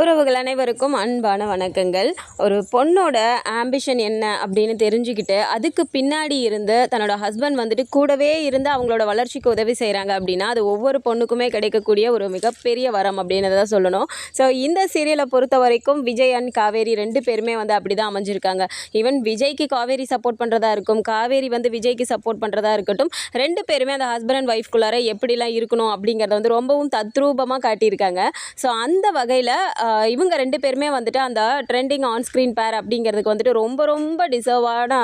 உறவுகள் அனைவருக்கும் அன்பான வணக்கங்கள். ஒரு பொண்ணோட ஆம்பிஷன் என்ன அப்படின்னு தெரிஞ்சுக்கிட்டு அதுக்கு பின்னாடி இருந்து தன்னோட ஹஸ்பண்ட் வந்துட்டு கூடவே இருந்து அவங்களோட வளர்ச்சிக்கு உதவி செய்கிறாங்க அப்படின்னா அது ஒவ்வொரு பொண்ணுக்குமே கிடைக்கக்கூடிய ஒரு மிகப்பெரிய வரம் அப்படின்னு தான் சொல்லணும். ஸோ இந்த சீரியலை பொறுத்த வரைக்கும் விஜய் அண்ட் காவேரி ரெண்டு பேருமே வந்து அப்படி தான் அமைஞ்சிருக்காங்க. ஈவன் விஜய்க்கு காவேரி சப்போர்ட் பண்ணுறதா இருக்கும் காவேரி வந்து விஜய்க்கு சப்போர்ட் பண்ணுறதா இருக்கட்டும் ரெண்டு பேருமே அந்த ஹஸ்பண்ட் அண்ட் ஒய்ஃப்குள்ளார எப்படிலாம் இருக்கணும் அப்படிங்கிறத வந்து ரொம்பவும் தத்ரூபமாக காட்டியிருக்காங்க. ஸோ அந்த வகையில் இவங்க ரெண்டு பேருமே வந்துட்டு அந்த ட்ரெண்டிங் ஆன்ஸ்க்ரீன் பேர் அப்படிங்கிறதுக்கு வந்துட்டு ரொம்ப ரொம்ப டிசர்வான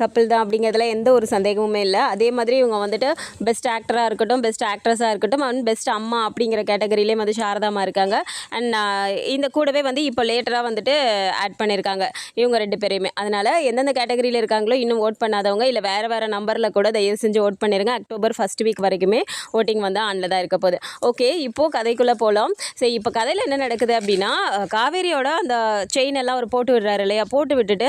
கப்பிள் தான் அப்படிங்கிறதுல எந்த ஒரு சந்தேகமுமே இல்லை. அதே மாதிரி இவங்க வந்துட்டு பெஸ்ட் ஆக்டராக இருக்கட்டும் பெஸ்ட் ஆக்ட்ரஸாக இருக்கட்டும் அண்ட் பெஸ்ட் அம்மா அப்படிங்கிற கேட்டகரியிலே வந்து சாரதாமா இருக்காங்க. அண்ட் இந்த கூடவே வந்து இப்போ லேட்டராக வந்துட்டு ஆட் பண்ணியிருக்காங்க இவங்க ரெண்டு பேரையுமே. அதனால் எந்தெந்த கேட்டகரியில் இருக்காங்களோ இன்னும் ஓட் பண்ணாதவங்க இல்லை வேறு வேறு நம்பரில் கூட தயவு செஞ்சு ஓட் பண்ணிடுங்க அக்டோபர் ஃபஸ்ட் வீக் வரைக்குமே ஓட்டிங் வந்து ஆனில் தான் இருக்க போகுது. ஓகே இப்போது கதைக்குள்ளே போகலாம் சரி இப்போ கதையில் என்ன நடக்குது அப்படின்னா காவேரியோட அந்த செயின் எல்லாம் அவர் போட்டு விடுறாரு இல்லையா? போட்டு விட்டுட்டு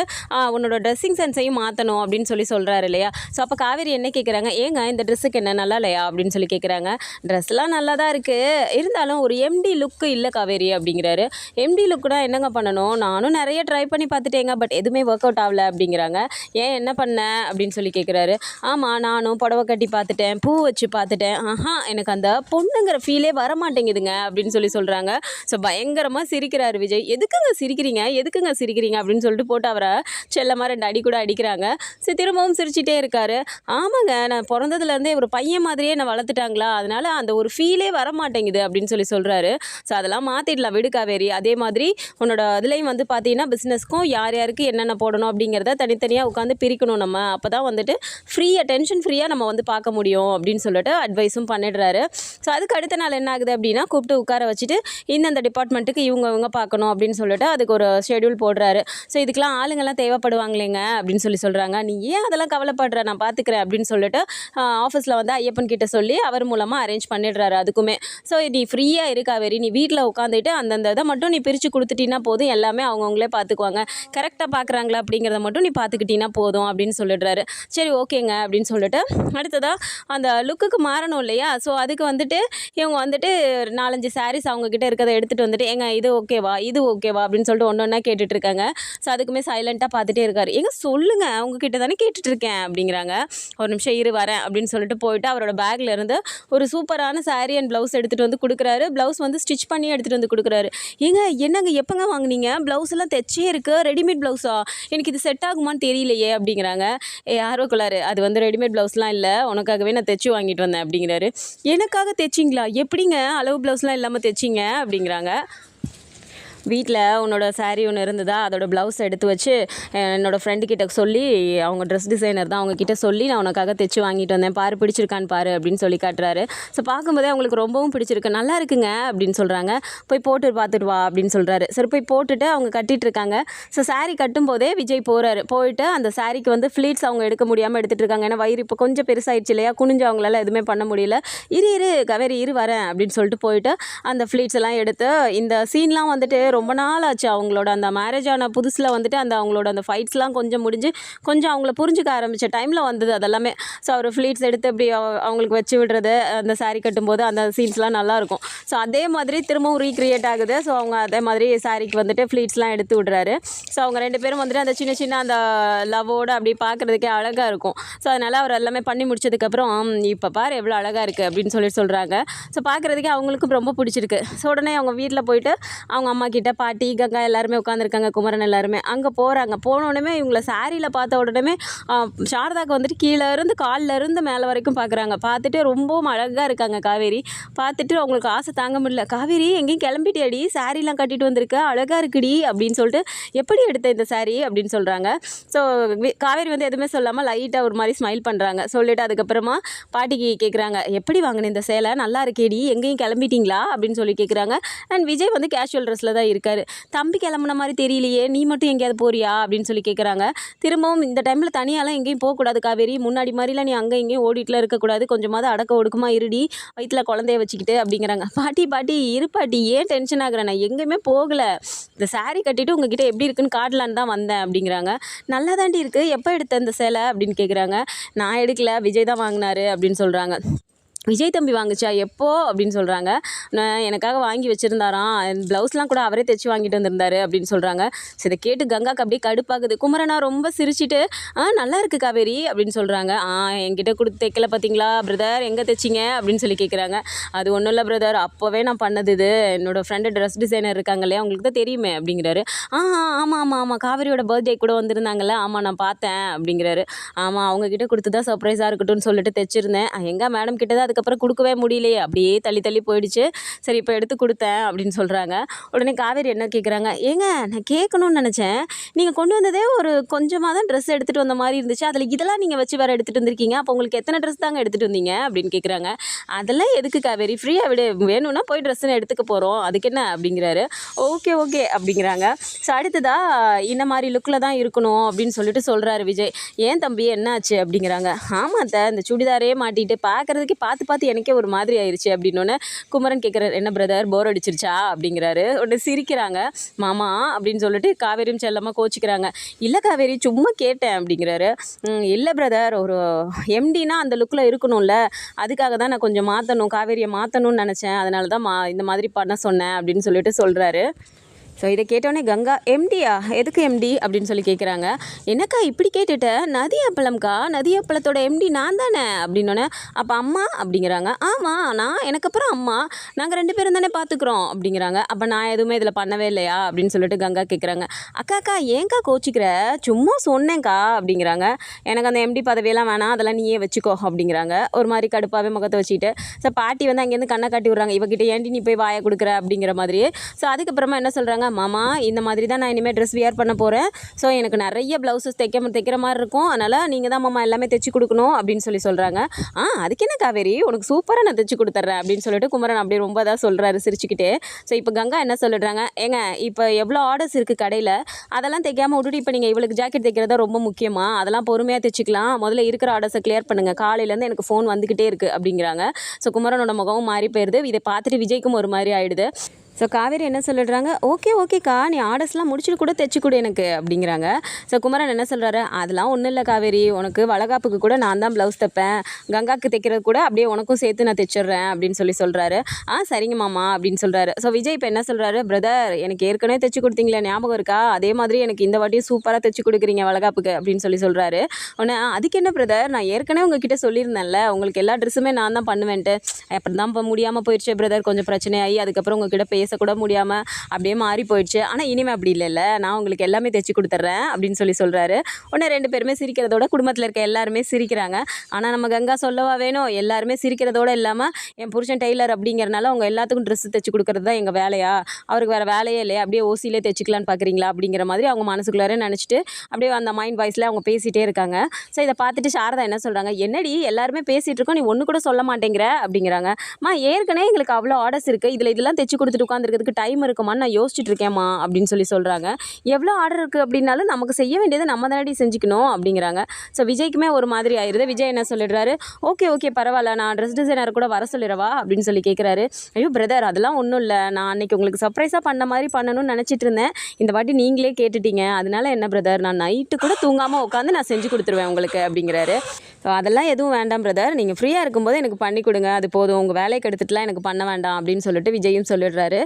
உன்னோட ட்ரெஸ்ஸிங் சென்ஸையும் மாற்றணும் அப்படின்னு சொல்லி சொல்கிறாரு இல்லையா? ஸோ அப்போ காவேரி என்ன கேட்குறாங்க ஏங்க இந்த ட்ரெஸ்ஸுக்கு என்ன நல்லா இல்லையா? அப்படின்னு சொல்லி கேட்குறாங்க ட்ரெஸ்லாம் நல்லா தான் இருக்குது இருந்தாலும் ஒரு எம்டி லுக்கு இல்லை காவேரி அப்படிங்கிறாரு. எம்டி லுக்குனா என்னங்க பண்ணணும்? நானும் நிறைய ட்ரை பண்ணி பார்த்துட்டேங்க பட் எதுவுமே ஒர்க் அவுட் ஆகல அப்படிங்கிறாங்க. ஏன் என்ன பண்ண? அப்படின்னு சொல்லி கேட்குறாரு ஆமாம் நானும் புடவை கட்டி பார்த்துட்டேன் பூ வச்சு பார்த்துட்டேன். ஆஹா எனக்கு அந்த பொண்ணுங்கிற ஃபீலே வர மாட்டேங்குதுங்க அப்படின்னு சொல்லி சொல்கிறாங்க ஸோ பயங்கரமாக சிரிக்கிறாரு விஜய். எதுக்குங்க சிரிக்கிறீங்க? எதுக்குங்க சிரிக்கிறீங்க? அப்படின்னு சொல்லிட்டு போட்டு அவரை செல்லமாக ரெண்டு அடி கூட அடிக்கிறாங்க. சரி திரும்பவும் சிரிச்சிட்டே இருக்காரு. ஆமாங்க நான் பிறந்ததுலேருந்தே ஒரு பையன் மாதிரியே நான் வளர்த்துட்டாங்களா? அதனால அந்த ஒரு ஃபீலே வர மாட்டேங்குது அப்படின்னு சொல்லி சொல்கிறாரு ஸோ அதெல்லாம் மாற்றிடலாம் விடு காவேரி. அதே மாதிரி உன்னோட இதுலேயும் வந்து பார்த்தீங்கன்னா பிஸ்னஸ்க்கும் யார் யாருக்கு என்னென்ன போடணும் அப்படிங்கிறத தனித்தனியாக உட்காந்து பிரிக்கணும் நம்ம. அப்போ தான் வந்துட்டு ஃப்ரீயாக டென்ஷன் ஃப்ரீயாக நம்ம வந்து பார்க்க முடியும் அப்படின்னு சொல்லிட்டு அட்வைஸும் பண்ணிடுறாரு. ஸோ அதுக்கு அடுத்த நாள் என்ன ஆகுது அப்படின்னா கூப்பிட்டு உட்கார வச்சுட்டு இந்தந்த டிபார்ட்மெண்ட்டுக்கு இவங்க இவங்க பார்க்கணும் அப்படின்னு சொல்லிட்டு அதுக்கு ஒரு ஷெட்யூல் போடுறாரு. ஸோ இதுக்கெல்லாம் ஆளுங்கெல்லாம் தேவைப்படுவாங்களேங்க அப்படின்னு சொல்லி சொல்கிறாங்க நீ ஏன் அதெல்லாம் கவலைப்படுற? நான் பார்த்துக்கிறேன் அப்படின்னு சொல்லிட்டு ஆஃபீஸில் வந்து ஐயப்பன் கிட்ட சொல்லி அவர் மூலமாக அரேஞ்ச் பண்ணிடுறாரு அதுக்குமே. ஸோ நீ ஃப்ரீயாக இருக்கா வெறி நீ வீட்டில் உட்காந்துட்டு அந்தந்த இதை மட்டும் நீ பிரித்து கொடுத்துட்டீங்கன்னா போதும். எல்லாமே அவங்கவுங்களே பார்த்துக்குவாங்க கரெக்டாக பார்க்குறாங்களா அப்படிங்கிறத மட்டும் நீ பார்த்துக்கிட்டீங்கன்னா போதும் அப்படின்னு சொல்லிடுறாரு. சரி ஓகேங்க அப்படின்னு சொல்லிட்டு அடுத்ததாக அந்த லுக்குக்கு மாறணும் இல்லையா? ஸோ அதுக்கு வந்துட்டு இவங்க வந்துட்டு நாலஞ்சு சாரீஸ் அவங்கக்கிட்ட இருக்கிறத எடுத்துகிட்டு வந்துட்டு ஏங்க இது ஓகேவா இது ஓகேவா அப்படின்னு சொல்லிட்டு ஒன்று ஒன்றா கேட்டுட்ருக்காங்க ஸோ அதுக்குமே சைலண்ட்டாக பார்த்துட்டே இருக்காரு. ஏங்க சொல்லுங்கள் அவங்க உங்ககிட்ட தானே கேட்டுட்டு இருக்கேன் அப்படிங்கிறாங்க. ஒரு நிமிஷம் இரு வரேன் அப்படின்னு சொல்லிட்டு போயிட்டு அவரோட பேக்ல இருந்து ஒரு சூப்பரான சாரீ அண்ட் ப்ளவுஸ் எடுத்துகிட்டு வந்து கொடுக்குறாரு. ப்ளவுஸ் வந்து ஸ்டிச் பண்ணி எடுத்துகிட்டு வந்து கொடுக்குறாரு. ஏங்க என்னங்க எப்போங்க வாங்குனீங்க? ப்ளவுஸ் எல்லாம் தைச்சே இருக்கு. ரெடிமேட் ப்ளவுஸா எனக்கு இது செட் ஆகுமான்னு தெரியலையே அப்படிங்கிறாங்க. ஏ ஆர்வக்குள்ளாரு. அது வந்து ரெடிமேட் ப்ளவுஸ்லாம் இல்லை. உனக்காகவே நான் தைச்சு வாங்கிட்டு வந்தேன் அப்படிங்கிறாரு. எனக்காக தைச்சிங்களா? எப்படிங்க அளவு ப்ளவுஸ்லாம் இல்லாமல் தைச்சிங்க அப்படிங்கிறாங்க. வீட்டில் உன்னோட சாரீ ஒன்று இருந்ததா? அதோட ப்ளவுஸ் எடுத்து வச்சு என்னோடய என்னோட ஃப்ரெண்டு சொல்லி அவங்க ட்ரெஸ் டிசைனர் தான் அவங்கக்கிட்ட சொல்லி நான் உனக்காக தைச்சு வாங்கிட்டு வந்தேன். பாரு பிடிச்சிருக்கான்னு பாரு அப்படின்னு சொல்லி காட்டுறாரு. ஸோ பார்க்கும்போதே அவங்களுக்கு ரொம்பவும் பிடிச்சிருக்கு. நல்லா இருக்குங்க அப்படின்னு சொல்கிறாங்க போய் போட்டு பார்த்துட்டு வா அப்படின்னு சொல்கிறாரு சரி போய் போட்டுட்டு அவங்க கட்டிகிட்டு இருக்காங்க. ஸோ சாரீ கட்டும்போதே விஜய் போகிறாரு போயிட்டு அந்த சாரிக்கு வந்து ஃப்ளீட்ஸ் அவங்க எடுக்க முடியாமல் எடுத்துட்டு இருக்காங்க. ஏன்னா வயிறு இப்போ கொஞ்சம் பெருசாகிடுச்சு இல்லையா? குனிஞ்சு அவங்களால எதுவுமே பண்ண முடியல. இரு இரு கவேரி இரு வரேன் அப்படின்னு சொல்லிட்டு போயிட்டு அந்த ஃப்ளீட்ஸ் எல்லாம் எடுத்து இந்த சீன்லாம் வந்துட்டு ரொம்ப நாள் ஆச்சு அவங்களோட அந்த மேரேஜ் ஆன புதுசில் வந்துட்டு அந்த அவங்களோட அந்த ஃபைட்ஸ்லாம் கொஞ்சம் முடிஞ்சு கொஞ்சம் அவங்கள புரிஞ்சுக்க ஆரம்பித்த டைமில் வந்தது அதெல்லாமே. ஸோ அவர் ஃப்ளீட்ஸ் எடுத்து இப்படி அவங்களுக்கு வச்சு விடுறது அந்த saree கட்டும்போது அந்த சீன்ஸ்லாம் நல்லாயிருக்கும் ஸோ அதே மாதிரி திரும்பவும் ரீக்ரியேட் ஆகுது. ஸோ அவங்க அதே மாதிரி சாரிக்கு வந்துட்டு ஃப்ளீட்ஸ்லாம் எடுத்து விடுறாரு. ஸோ அவங்க ரெண்டு பேரும் வந்துட்டு அந்த சின்ன சின்ன அந்த லவ்வோடு அப்படி பார்க்குறதுக்கே அழகாக இருக்கும். ஸோ அதனால் அவர் எல்லாமே பண்ணி முடிச்சதுக்கப்புறம் இப்போ பாரு எவ்வளோ அழகாக இருக்குது அப்படின்னு சொல்லி சொல்கிறாங்க ஸோ பார்க்குறதுக்கே அவங்களுக்கும் ரொம்ப பிடிச்சிருக்கு. ஸோ உடனே அவங்க வீட்டில் போயிட்டு அவங்க அம்மா கிட்ட பாட்டி கங்கா எல்லாருமே உட்காந்துருக்காங்க குமரன் எல்லாருமே. அங்கே போகிறாங்க போன உடனே இவங்கள சாரியில் பார்த்த உடனே சாரதாக்கு வந்துட்டு கீழே இருந்து காலில் இருந்து மேலே வரைக்கும் பார்க்குறாங்க பார்த்துட்டு ரொம்பவும் அழகாக இருக்காங்க காவேரி. பார்த்துட்டு அவங்களுக்கு ஆசை தாங்க முடியல. காவேரி எங்கேயும் கிளம்பிட்டியாடி? சாரிலாம் கட்டிட்டு வந்திருக்க? அழகாக இருக்குடி? அப்படின்னு சொல்லிட்டு எப்படி எடுத்த இந்த சாரி அப்படின்னு சொல்கிறாங்க ஸோ காவேரி வந்து எதுவுமே சொல்லாமல் லைட்டாக ஒரு மாதிரி ஸ்மைல் பண்ணுறாங்க சொல்லிட்டு அதுக்கப்புறமா பாட்டிக்கு கேட்குறாங்க எப்படி வாங்கின இந்த சேலை? நல்லா இருக்கேடி. எங்கேயும் கிளம்பிட்டீங்களா? அப்படின்னு சொல்லி கேட்குறாங்க அண்ட் விஜய் வந்து கேஷுவல் ட்ரெஸ்ஸில் தான் இருக்காரு. தம்பி கிளம்புன மாதிரி தெரியலையே நீ மட்டும் எங்கேயாவது போறியா? அப்படின்னு சொல்லி கேட்குறாங்க திரும்பவும் இந்த டைமில் தனியாலாம் எங்கேயும் போகக்கூடாது காவேரி. முன்னாடி மாதிரிலாம் நீ அங்கே இங்கேயும் ஓடிட்டுலாம் இருக்கக்கூடாது. கொஞ்சமாவது அடக்க ஒடுக்குமா இருடி. வயிற்றுல குழந்தைய வச்சுக்கிட்டு அப்படிங்கிறாங்க. பாட்டி பாட்டி இரு பாட்டி ஏன் டென்ஷன் ஆகுறேன் நான் எங்கேயுமே போகலை. இந்த சாரீ கட்டிட்டு உங்ககிட்ட எப்படி இருக்குன்னு காட்டலான்னு தான் வந்தேன் அப்படிங்கிறாங்க. நல்லா தாண்டி இருக்குது எப்போ எடுத்த இந்த சேலை அப்படின்னு கேட்குறாங்க நான் எடுக்கல. விஜய் தான் வாங்கினாரு அப்படின்னு சொல்கிறாங்க விஜய் தம்பி வாங்குச்சா? எப்போ? அப்படின்னு சொல்கிறாங்க நான் எனக்காக வாங்கி வச்சுருந்தாராம். ப்ளவுஸ்லாம் கூட அவரே தைச்சி வாங்கிட்டு வந்திருந்தாரு அப்படின்னு சொல்கிறாங்க சரி இதை கேட்டு கங்காக்கு அப்படியே கடுப்பாகுது. குமரனா ரொம்ப சிரிச்சிட்டு ஆ நல்லா இருக்கு காவேரி அப்படின்னு சொல்கிறாங்க ஆ என்கிட்ட கொடுத்து தைக்கல பார்த்தீங்களா பிரதர் எங்கே தைச்சிங்க? அப்படின்னு சொல்லி கேட்குறாங்க அது ஒன்றும் இல்லை பிரதர். அப்போவே நான் பண்ணது இது. என்னோடய ஃப்ரெண்டு ட்ரெஸ் டிசைனர் இருக்காங்க இல்லையா உங்களுக்கு தான் தெரியுமே அப்படிங்கிறாரு. ஆ ஆமாம் ஆமாம் ஆமாம் காவேரியோட பர்த்டே கூட வந்திருந்தாங்கல்ல? ஆமாம் நான் பார்த்தேன் அப்படிங்கிறாரு. ஆமாம் அவங்கக்கிட்ட கொடுத்து தான் சர்ப்ரைஸாக இருக்கட்டும்னு சொல்லிட்டு தைச்சிருந்தேன். எங்கள் மேடம் கிட்ட தான் அதுக்கப்புறம் கொடுக்கவே முடியலையே. அப்படியே தள்ளி தள்ளி போயிடுச்சு. சரி இப்போ எடுத்து கொடுத்தேன் அப்படின்னு சொல்கிறாங்க உடனே காவேரி என்ன கேட்குறாங்க ஏங்க நான் கேட்கணும்னு நினச்சேன். நீங்கள் கொண்டு வந்ததே ஒரு கொஞ்சமாக தான் ட்ரெஸ் எடுத்துகிட்டு வந்த மாதிரி இருந்துச்சு. அதில் இதெல்லாம் நீங்கள் வச்சு வேறு எடுத்துகிட்டு வந்திருக்கீங்க. அப்போ உங்களுக்கு எத்தனை ட்ரெஸ் தாங்க எடுத்துகிட்டு வந்தீங்க? அப்படின்னு கேட்குறாங்க அதெல்லாம் எதுக்கு காவேரி? ஃப்ரீயாக விடு. வேணும்னா போய் ட்ரெஸ்ஸுன்னு எடுத்துக்க போகிறோம் அதுக்கு என்ன? அப்படிங்கிறாரு. ஓகே ஓகே அப்படிங்கிறாங்க. ஸோ அடுத்ததாக இந்த மாதிரி லுக்கில் தான் இருக்கணும் அப்படின்னு சொல்லிட்டு சொல்கிறாரு விஜய். ஏன் தம்பி? என்னாச்சு? அப்படிங்கிறாங்க. ஆமாம் அத்தை இந்த சுடிதாரே மாட்டிட்டு பார்க்குறதுக்கே பார்த்து பார்த்து பார்த்து எனக்கே ஒரு மாதிரி ஆயிடுச்சு அப்படின்னோடனே குமரன் கேட்குறாரு என்ன பிரதர் போர் அடிச்சிருச்சா? அப்படிங்கிறாரு. உடனே சிரிக்கிறாங்க. மாமா அப்படின்னு சொல்லிட்டு காவேரியும் செல்லமாக கோச்சிக்கிறாங்க. இல்லை காவேரி சும்மா கேட்டேன் அப்படிங்கிறாரு. இல்லை பிரதர் ஒரு எம்டினா அந்த லுக்கில் இருக்கணும்ல. அதுக்காக தான் நான் கொஞ்சம் மாற்றணும் காவேரியை மாற்றணும்னு நினச்சேன். அதனால தான் மா இந்த மாதிரி பண்ண சொன்னேன் அப்படின்னு சொல்லிட்டு சொல்கிறாரு ஸோ இதை கேட்டோடனே கங்கா எம்டியா? எதுக்கு எம்டி? அப்படின்னு சொல்லி கேட்குறாங்க என்னக்கா இப்படி கேட்டுட்ட? நதி அப்பளம்க்கா? நதி அப்பளத்தோட எம்டி நான் தானே? அப்படின்னோடனே அப்போ அம்மா? அப்படிங்கிறாங்க. ஆமாம் நான் எனக்கு அப்புறம் அம்மா. நாங்கள் ரெண்டு பேரும் தானே பார்த்துக்குறோம் அப்படிங்கிறாங்க. அப்போ நான் எதுவுமே இதில் பண்ணவே இல்லையா? அப்படின்னு சொல்லிட்டு கங்கா கேட்குறாங்க அக்கா அக்கா ஏன்க்கா கோச்சிக்கிற? சும்மா சொன்னேன்க்கா. அப்படிங்கிறாங்க. எனக்கு அந்த எம்டி பதவியெல்லாம் வேணாம். அதெல்லாம் நீயே வச்சுக்கோ. அப்படிங்கிறாங்க. ஒரு மாதிரி கடுப்பாகவே முகத்தை வச்சுக்கிட்டு ஸோ பாட்டி வந்து அங்கேருந்து கண்ணை காட்டி விட்றாங்க. இவகிட்ட ஏன்டி நீ போய் வாயை கொடுக்குற? அப்படிங்கிற மாதிரி ஸோ அதுக்கப்புறமா என்ன சொல்கிறாங்க மாமா இந்த மாதிரி தான் நான் இனிமேல் ட்ரெஸ் வியர் பண்ண போகிறேன் ஸோ எனக்கு நிறைய ப்ளவுஸஸ் தைக்க தைக்கிற மாதிரி இருக்கும். அதனால் நீங்கள் தான் மாமா எல்லாமே தைச்சி கொடுக்கணும் அப்படின்னு சொல்லி சொல்கிறாங்க ஆ அதுக்கு என்ன காவேரி? உனக்கு சூப்பராக நான் தைச்சி கொடுத்துட்றேன் அப்படின்னு சொல்லிட்டு குமரன் அப்படியே ரொம்ப தான் சொல்கிறாரு சிரிச்சுக்கிட்டே. ஸோ இப்போ கங்கா என்ன சொல்லிடுறாங்க? ஏங்க இப்போ எவ்வளோ ஆர்டர்ஸ் இருக்குது கடையில்? அதெல்லாம் தைக்காமல் விட்டுட்டு இப்போ நீங்கள் இவளுக்கு ஜாக்கெட் தைக்கிறதா ரொம்ப முக்கியமாக அதெல்லாம் பொறுமையாக தைச்சிக்கலாம். முதல்ல இருக்கிற ஆர்டர்ஸை கிளியர் பண்ணுங்கள் காலையிலேருந்து எனக்கு ஃபோன் வந்துக்கிட்டே இருக்குது அப்படிங்கிறாங்க. ஸோ குமரனோட முகமும் மாறி போயிடுது இதை பார்த்துட்டு விஜய்க்கும் ஒரு மாதிரி ஆயிடுது. ஸோ காவேரி என்ன சொல்லிடுறாங்க? ஓகே ஓகேக்கா நீ ஆர்டர்ஸ்லாம் முடிச்சுட்டு கூட தைச்சி கொடு எனக்கு அப்படிங்கிறாங்க. ஸோ குமரன் என்ன சொல்கிறாரு அதெல்லாம் ஒன்றும் இல்லை காவேரி. உனக்கு வளகாப்புக்கு கூட நான் தான் ப்ளவுஸ் தைப்பேன். கங்காக்கு தைக்கிறது கூட அப்படியே உனக்கும் சேர்த்து நான் தைச்சிடுறேன் அப்படின்னு சொல்லி சொல்கிறாரு ஆ சரிங்க மாமா அப்படின்னு சொல்கிறாரு ஸோ விஜய் இப்போ என்ன சொல்கிறாரு பிரதர் எனக்கு ஏற்கனவே தைச்சி கொடுத்தீங்களே ஞாபகம் இருக்கா? அதே மாதிரி எனக்கு இந்த வாட்டியும் சூப்பராக தைச்சி கொடுக்குறீங்க வளகாப்புக்கு அப்படின்னு சொல்லி சொல்கிறாரு உடனே அதுக்கு என்ன பிரதர் நான் ஏற்கனவே உங்ககிட்ட சொல்லியிருந்தேன்ல. உங்களுக்கு எல்லா ட்ரெஸ்ஸுமே நான் தான் பண்ணுவேன்ட்டு. அப்புறம் தான் இப்போ முடியாமல் போயிடுச்சு பிரதர் கொஞ்சம் பிரச்சனையாகி அதுக்கப்புறம் உங்ககிட்ட பேசக்கூட முடியாமல் அப்படியே மாறி போயிடுச்சு. ஆனால் இனிமேல் அப்படி இல்லைல்ல. நான் உங்களுக்கு எல்லாமே தைச்சி கொடுத்துட்றேன் அப்படின்னு சொல்லி சொல்கிறாரு உடனே ரெண்டு பேருமே சிரிக்கிறதோட குடும்பத்தில் இருக்க எல்லாருமே சிரிக்கிறாங்க. ஆனால் நம்ம கங்கா சொல்லவா வேணும்? எல்லாருமே சிரிக்கிறதோட இல்லாமல் என் புருஷன் டெய்லர் அப்படிங்கிறனால அவங்க எல்லாத்துக்கும் ட்ரெஸ் தைச்சி கொடுக்குறது தான் எங்கள் வேலையா? அவருக்கு வேறு வேலையே இல்லையா? அப்படியே ஓசியிலே தைச்சிக்கலான்னு பார்க்குறீங்களா அப்படிங்கிற மாதிரி அவங்க மனசுக்குள்ளாரே நினச்சிட்டு அப்படியே அந்த மைண்ட் வாய்ஸில் அவங்க பேசிகிட்டே இருக்காங்க. ஸோ இதை பார்த்துட்டு சாரதா என்ன சொல்கிறாங்க என்னடி எல்லாருமே பேசிகிட்டு இருக்கோம். நீ ஒன்று கூட சொல்ல மாட்டேங்கிற? அப்படிங்கிறாங்க. மா ஏற்கனவே எங்களுக்கு அவ்வளோ ஆர்டர்ஸ் இருக்குது இதில் இதெல்லாம் தைச்சி கொடுத்துட்டு உட்காந்துருக்கிறதுக்கு டைம் இருக்குமான்னு நான் யோசிச்சுட்டு இருக்கேம்மா அப்படின்னு சொல்லி சொல்கிறாங்க எவ்வளோ ஆர்டர் இருக்குது அப்படின்னாலும் நமக்கு செய்ய வேண்டியதை நம்ம தானடி செஞ்சுக்கணும் அப்படிங்கிறாங்க. ஸோ விஜய்க்குமே ஒரு மாதிரி ஆயிடுது விஜய் என்ன சொல்லிடுறாரு? ஓகே ஓகே பரவாயில்ல. நான் ட்ரெஸ் டிசைனர் கூட வர சொல்லிடவா? அப்படின்னு சொல்லி கேட்குறாரு ஐயோ பிரதர் அதெல்லாம் ஒன்றும் இல்லை. நான் அன்றைக்கி உங்களுக்கு சர்ப்ரைஸாக பண்ண மாதிரி பண்ணணும்னு நினச்சிட்டு இருந்தேன் இந்த வாட்டி நீங்களே கேட்டுட்டீங்க. அதனால என்ன பிரதர் நான் நைட்டு கூட தூங்காமல் உட்காந்து நான் செஞ்சு கொடுத்துருவேன் உங்களுக்கு அப்படிங்கிறாரு. ஸோ அதெல்லாம் எதுவும் வேண்டாம் பிரதர் நீங்கள் ஃப்ரீயாக இருக்கும்போது எனக்கு பண்ணி கொடுங்க. அது போதும். உங்கள் வேலையை கெடுத்துட்டுலாம் எனக்கு பண்ண வேண்டாம் அப்படின்னு சொல்லிட்டு விஜயும் சொல்லிடுறாரு.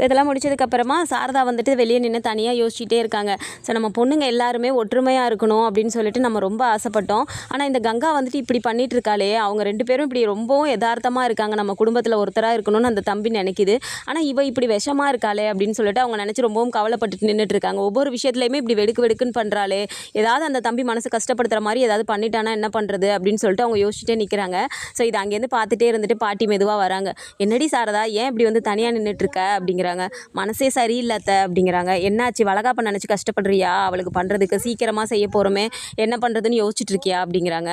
ஸோ இதெல்லாம் முடிச்சதுக்கப்புறமா சாரதா வந்துட்டு வெளியே நின்று தனியாக யோசிச்சுட்டே இருக்காங்க. ஸோ நம்ம பொண்ணுங்க எல்லாருமே ஒற்றுமையாக இருக்கணும் அப்படின்னு சொல்லிட்டு நம்ம ரொம்ப ஆசைப்பட்டோம். ஆனால் இந்த கங்கா வந்துட்டு இப்படி பண்ணிட்டு இருக்காளே. அவங்க ரெண்டு பேரும் இப்படி ரொம்பவும் யதார்த்தமாக இருக்காங்க. நம்ம குடும்பத்தில் ஒருத்தராக இருக்கணும்னு அந்த தம்பி நினைக்குது. ஆனால் இவ இப்படி விஷமாக இருக்காளே அப்படின்னு சொல்லிட்டு அவங்க நினச்சி ரொம்பவும் கவலைப்பட்டு நின்றுட்டு இருக்காங்க. ஒவ்வொரு விஷயத்துலையுமே இப்படி வெடுக்கு வெடுக்குன்னு பண்ணுறாளே ஏதாவது அந்த தம்பி மனசு கஷ்டப்படுத்துகிற மாதிரி ஏதாவது பண்ணிட்டானா என்ன பண்ணுறது அப்படின்னு சொல்லிட்டு அவங்க யோசிச்சுட்டே நிற்கிறாங்க ஸோ இது அங்கேருந்து பார்த்துட்டே இருந்துட்டு பாட்டி மெதுவாக வராங்க. என்னடி சாரதா ஏன் இப்படி வந்து தனியாக நின்றுட்டுருக்க அப்படிங்கிற அப்படிங்கிறாங்க. மனசே சரியில்லை அப்படிங்கிறாங்க. என்னாச்சு? வளகாப்ப நினச்சி கஷ்டப்படுறியா? அவளுக்கு பண்ணுறதுக்கு சீக்கிரமாக செய்ய போகிறோமே என்ன பண்ணுறதுன்னு யோசிச்சுட்டு இருக்கியா அப்படிங்கிறாங்க.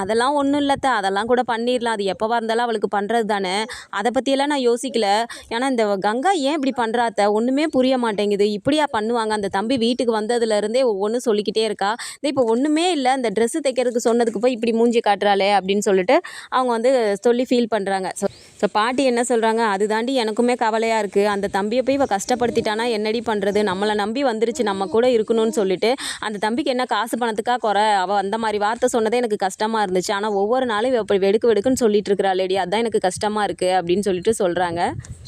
அதெல்லாம் ஒன்றும் இல்லத்த. அதெல்லாம் கூட பண்ணிடலாம். அது எப்போவா இருந்தாலும் அவளுக்கு பண்ணுறது தானே. அதை பற்றியெல்லாம் நான் யோசிக்கல. ஏன்னா இந்த கங்கா ஏன் இப்படி பண்ணுறாத்த ஒன்றுமே புரிய மாட்டேங்குது. இப்படியா பண்ணுவாங்க? அந்த தம்பி வீட்டுக்கு வந்ததுலேருந்தே ஒவ்வொன்றும் சொல்லிக்கிட்டே இருக்கா. இது இப்போ ஒன்றுமே இல்லை. இந்த ட்ரெஸ்ஸு தைக்கிறதுக்கு சொன்னதுக்கு போய் இப்படி மூஞ்சி காட்டுறாளே அப்படின்னு சொல்லிட்டு அவங்க வந்து சொல்லி ஃபீல் பண்ணுறாங்க ஸோ ஸோ பாட்டி என்ன சொல்கிறாங்க அது தாண்டி எனக்குமே கவலையாக இருக்குது அந்த தம்பியை போய் இவ கஷ்டப்படுத்திட்டானா என்னடி பண்ணுறது நம்மளை நம்பி வந்துருச்சு நம்ம கூட இருக்கணும்னு சொல்லிட்டு அந்த தம்பிக்கு என்ன காசு பணத்துக்காக குறை? அவள் அந்த மாதிரி வார்த்தை சொன்னதே எனக்கு கஷ்டமாக இருந்துச்சு. ஆனால் ஒவ்வொரு நாளும் இவள் இப்படி வெடுக்கு வெடுக்குன்னு சொல்லிட்டு இருக்கிறா லேடி அதான் எனக்கு கஷ்டமாக இருக்குது அப்படின்னு சொல்லிட்டு சொல்கிறாங்க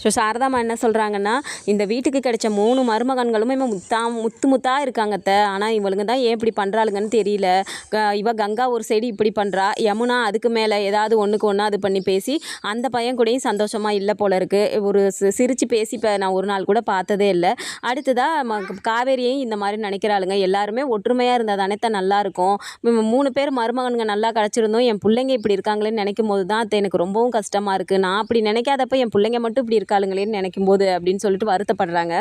ஸோ சாரதாமா என்ன சொல்கிறாங்கன்னா இந்த வீட்டுக்கு கிடைச்ச மூணு மருமகன்களுமே இவன் முத்தா முத்து முத்தா இருக்காங்க ஆனால் இவளுங்க தான் ஏன் இப்படி பண்ணுறாளுங்கன்னு தெரியல. க- இவ கங்கா ஒரு சைடு இப்படி பண்ணுறா யமுனா அதுக்கு மேலே ஏதாவது ஒன்றுக்கு ஒன்றா அது பண்ணி பேசி அந்த பையன் கூடயும் சந்தோஷமாக இல்லை போல இருக்குது ஒரு சி- பேசி இப்போ நான் ஒரு நாள் கூட பார்த்ததே இல்லை. அடுத்ததாக ம காவேரியையும் இந்த மாதிரி நினைக்கிறாளுங்க. எல்லாருமே ஒற்றுமையாக இருந்தால் தானே தான் நல்லா இருக்கும். மூணு பேர் மருமகனுங்க நல்லா கிடச்சிருந்தோம் என் பிள்ளைங்க இப்படி இருக்காங்களேன்னு நினைக்கும் போது தான் அது எனக்கு ரொம்பவும் கஷ்டமாக இருக்குது நான் அப்படி நினைக்காதப்ப என் பிள்ளைங்க மட்டும் இப்படி இருக்காளுங்களேன்னு நினைக்கும் போது அப்படின்னு சொல்லிட்டு வருத்தப்படுறாங்க.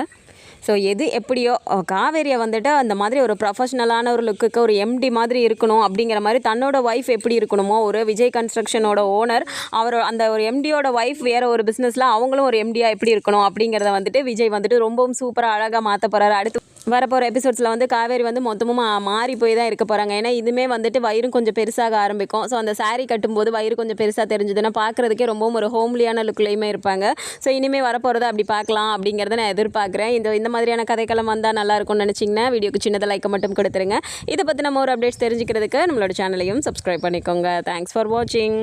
ஸோ எது எப்படியோ காவேரியை வந்துட்டு அந்த மாதிரி ஒரு ப்ரொஃபஷ்னலான ஒரு லுக்குக்கு ஒரு எம்டி மாதிரி இருக்கணும் அப்படிங்கிற மாதிரி தன்னோட ஒய்ஃப் எப்படி இருக்கணுமோ ஒரு விஜய் கன்ஸ்ட்ரக்ஷனோட ஓனர் அவர் அந்த ஒரு எம்டியோட ஒய்ஃப் வேறு ஒரு பிஸ்னஸில் அவங்களும் ஒரு எம்டியாக எப்படி இருக்கணும் அப்படிங்கிறத வந்துட்டு விஜய் வந்துட்டு ரொம்பவும் சூப்பராக அழகாக மாற்ற போகிறாரு அடுத்து வரப்போகிற எபிசோட்ஸில் வந்து காவேரி வந்து மொத்தமும் மாறி போய் தான் இருக்க போகிறாங்க ஏன்னா இதுமே வந்துட்டு வயிறும் கொஞ்சம் பெருசாக ஆரம்பிக்கும். ஸோ அந்த சாரீ கட்டும்போது வயிறு கொஞ்சம் பெருசாக தெரிஞ்சதுன்னா பார்க்குறதுக்கே ரொம்பவும் ஒரு ஹோம்லியான லுக்லேயுமே இருப்பாங்க. ஸோ இனிமேல் வரப்போகிறத அப்படி பார்க்கலாம் அப்படிங்கிறத நான் எதிர்பார்க்குறேன். இந்த இந்த மாதிரியான கதைக்களம் வந்தால் நல்லா இருக்கும்னு நினச்சிங்கன்னா வீடியோக்கு சின்னதாக லைக்கை மட்டும் கொடுத்துருங்க. இதை பற்றி நம்ம ஒரு அப்டேட்ஸ் தெரிஞ்சுக்கிறதுக்கு நம்மளோட சேனலையும் சப்ஸ்கிரைப் பண்ணிக்கோங்க. தேங்க்ஸ் ஃபார் வாட்சிங்